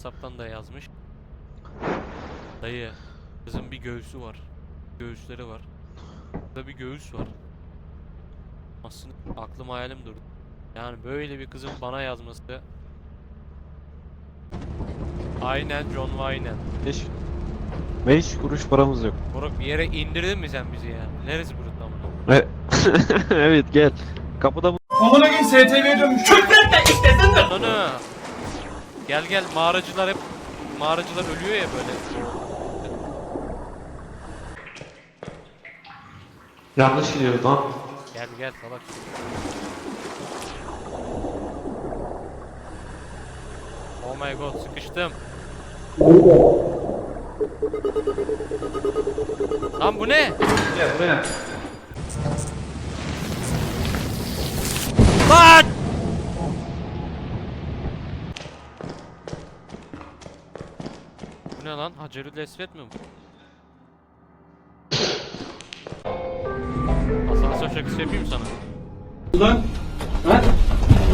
Whatsapp'tan da yazmış. Dayı, kızın bir göğsü var. Göğüsleri var. Burada bir göğüs var. Aslında aklım hayalim durdu. Yani böyle bir kızın bana yazması. Aynen John Wayne. 5 5 kuruş paramız yok. Moruk bir yere indirdin mi sen bizi ya? Neresi burası amına? E- evet gel. Kapıda mı? Amına koyayım STV'ye dönmüş. Küfretme istesin de. Ana! Gel gel mağaracılar hep mağaracılar ölüyor ya böyle. Yanlış gidiyoruz lan. Gel gel salak. Oh my god sıkıştım. Lan bu ne? Gel buraya. Lan! Ne lan? Hacerül Esvet mi bu? Asansör şakası yapayım sana. Lan. Lan.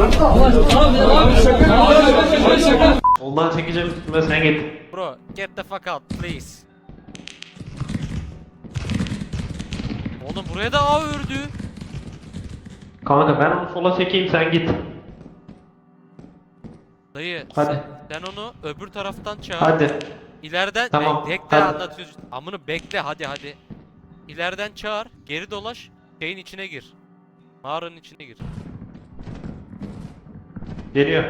Lan. Abi abi şaka. Abi şaka. Ondan çekeceğim üstüme sen git. Bro, get the fuck out please. Oğlum buraya da ağ ördü. Kanka ben onu sola çekeyim sen git. Dayı Hadi. sen onu öbür taraftan çağır. Hadi. İleriden Tamam, Be- bekle hadi. anlatıyoruz. Amını bekle hadi hadi. İleriden çağır, geri dolaş, şeyin içine gir. Mağaranın içine gir. Geliyor.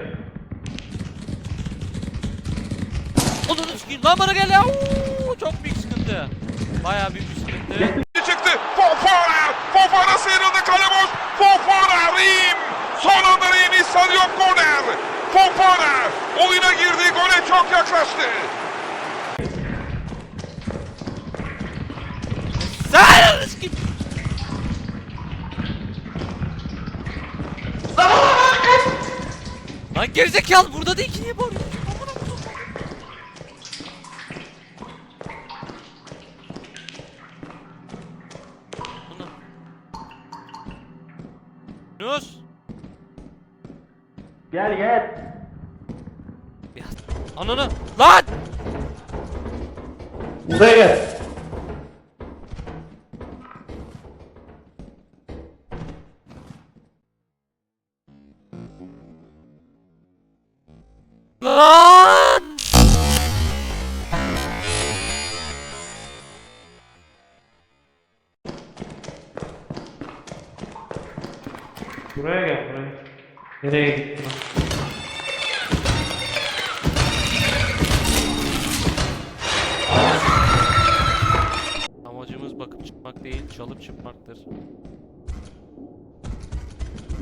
Onun sikeyim lan bana gel ya. Oo, çok büyük sıkıntı. Bayağı büyük bir sıkıntı. çıktı. Fofana. Fofana sıyrıldı kale boş. Fofana. Rim. Son anda Rim İstadyum korner. Fofana. Oyuna girdi. Gole çok yaklaştı. Sen onu sikeyim. Lan gerizekalı burada değil ki niye. Bunu. Yunus. Gel gel. Ya, ananı. Lan! Buraya gel. Buraya gel buraya. Nereye gittin? Amacımız bakıp çıkmak değil, çalıp çıkmaktır.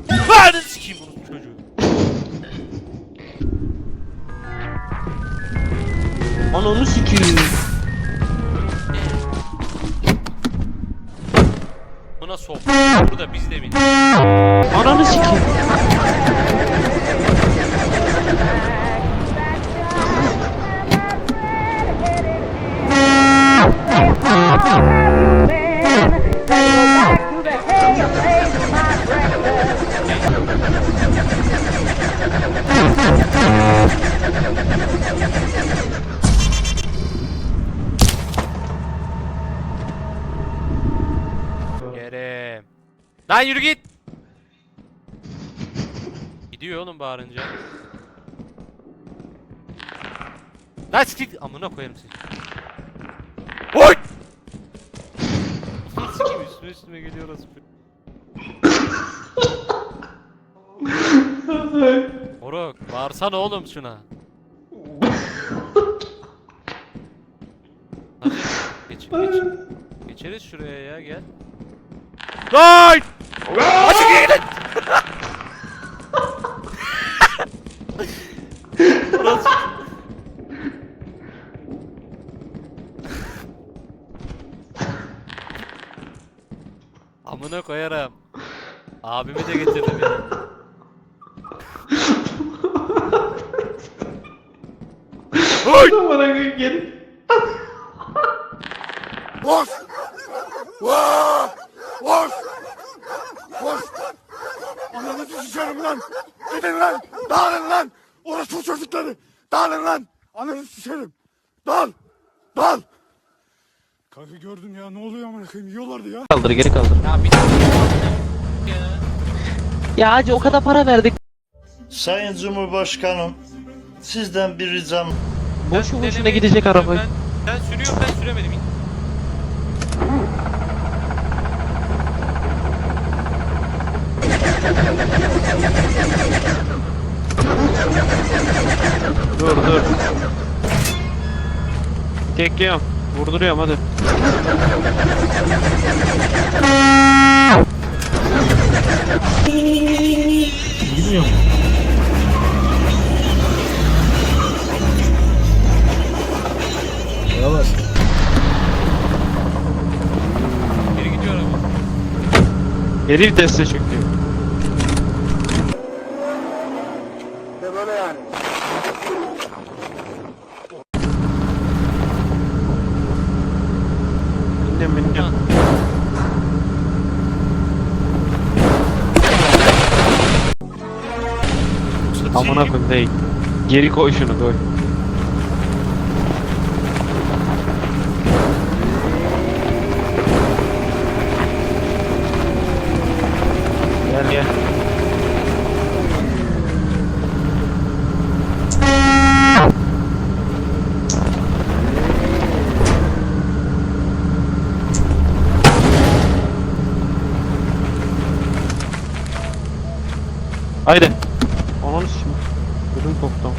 Ben sikeyim bunu çocuğu. Ananı sikeyim. Buna sok. Burada biz de bin. Ananı sikeyim. Yerim. Lan yürü git. Gidiyor oğlum bağırınca. Lan sikik. Amına koyarım seni. Oy! Sikeyim üstüme üstüme geliyor orası. Moruk bağırsana oğlum şuna. Hadi geç geç. Geçeriz şuraya ya gel. Lan! Açık gidin! Amına koyarım. Abimi de getirdim ya. Oy! Bana koyayım gel. Boş. Vaa! Boş. Boş. Ananı düşeceğim lan. Gidin lan. Dağılın lan. Orası çocukları. Dağılın lan. Ananı sikerim. Dal. Dal. Kanka gördün ya ne oluyor amına koyayım yiyorlardı ya. Kaldır geri kaldır. Ya bir ya. Hacı o kadar para verdik. Sayın Cumhurbaşkanım, sizden bir ricam Boşu boşuna gidecek arabayı. Ben, ben sürüyorum ben süremedim. Dur dur. Tekliyorum. Vurduruyorum hadi. Geri gidiyor araba. Geri viteste çünkü. De böyle yani. Bindim bindim. Amına koyayım değil. Geri koy şunu koy. Haydi. Ananı şimdi. Ödüm koptu.